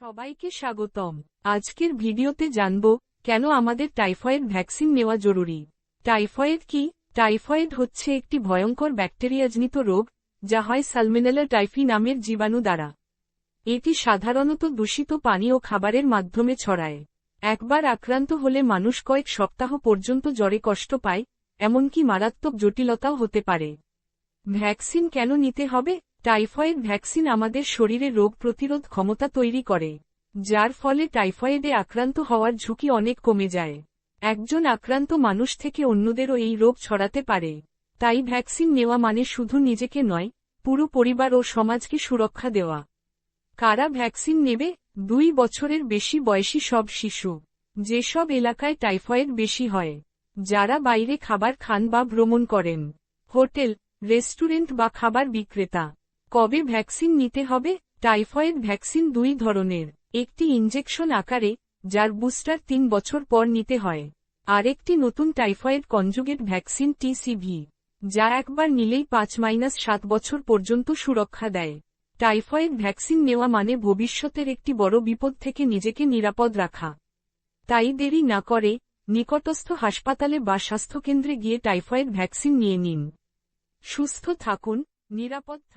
সবাইকে স্বাগতম। আজকের ভিডিওতে জানব, কেন আমাদের টাইফয়েড ভ্যাকসিন নেওয়া জরুরি? টাইফয়েড কি? টাইফয়েড হচ্ছে একটি ভয়ঙ্কর ব্যাকটেরিয়াজনিত রোগ, যা হয় সালমিনেলা টাইফি নামের জীবাণু দ্বারা। এটি সাধারণত দূষিত পানি ও খাবারের মাধ্যমে ছড়ায়। একবার আক্রান্ত হলে মানুষ কয়েক সপ্তাহ পর্যন্ত জ্বরে কষ্ট পায়, এমনকি মারাত্মক জটিলতাও হতে পারে। ভ্যাকসিন কেন নিতে হবে? টাইফয়েড ভ্যাকসিন আমাদের শরীরে রোগ প্রতিরোধ ক্ষমতা তৈরি করে, যার ফলে টাইফয়েডে আক্রান্ত হওয়ার ঝুঁকি অনেক কমে যায়। একজন আক্রান্ত মানুষ থেকে অন্যদেরও এই রোগ ছড়াতে পারে। তাই ভ্যাকসিন নেওয়া মানে শুধু নিজেকে নয়, পুরো পরিবার ও সমাজকে সুরক্ষা দেওয়া। কারা ভ্যাকসিন নেবে? দুই বছরের বেশি বয়সী সব শিশু, যেসব এলাকায় টাইফয়েড বেশি হয়, যারা বাইরে খাবার খান বা ভ্রমণ করেন। হোটেল, রেস্টুরেন্ট বা খাবার বিক্রেতা। কবে ভ্যাকসিন নিতে হবে? টাইফয়েড ভ্যাকসিন দুই ধরনের। একটি ইঞ্জেকশন আকারে, যার বুস্টার তিন বছর পর নিতে হয়। আরেকটি নতুন টাইফয়েড কনজুগেট ভ্যাকসিন টিসিভি, যা একবার নিলেই পাঁচ মাইনাস সাত বছর পর্যন্ত সুরক্ষা দেয়। টাইফয়েড ভ্যাকসিন নেওয়া মানে ভবিষ্যতের একটি বড় বিপদ থেকে নিজেকে নিরাপদ রাখা। তাই দেরি না করে নিকটস্থ হাসপাতালে বা স্বাস্থ্যকেন্দ্রে গিয়ে টাইফয়েড ভ্যাকসিন নিয়ে নিন। সুস্থ থাকুন, নিরাপদ থাকুন।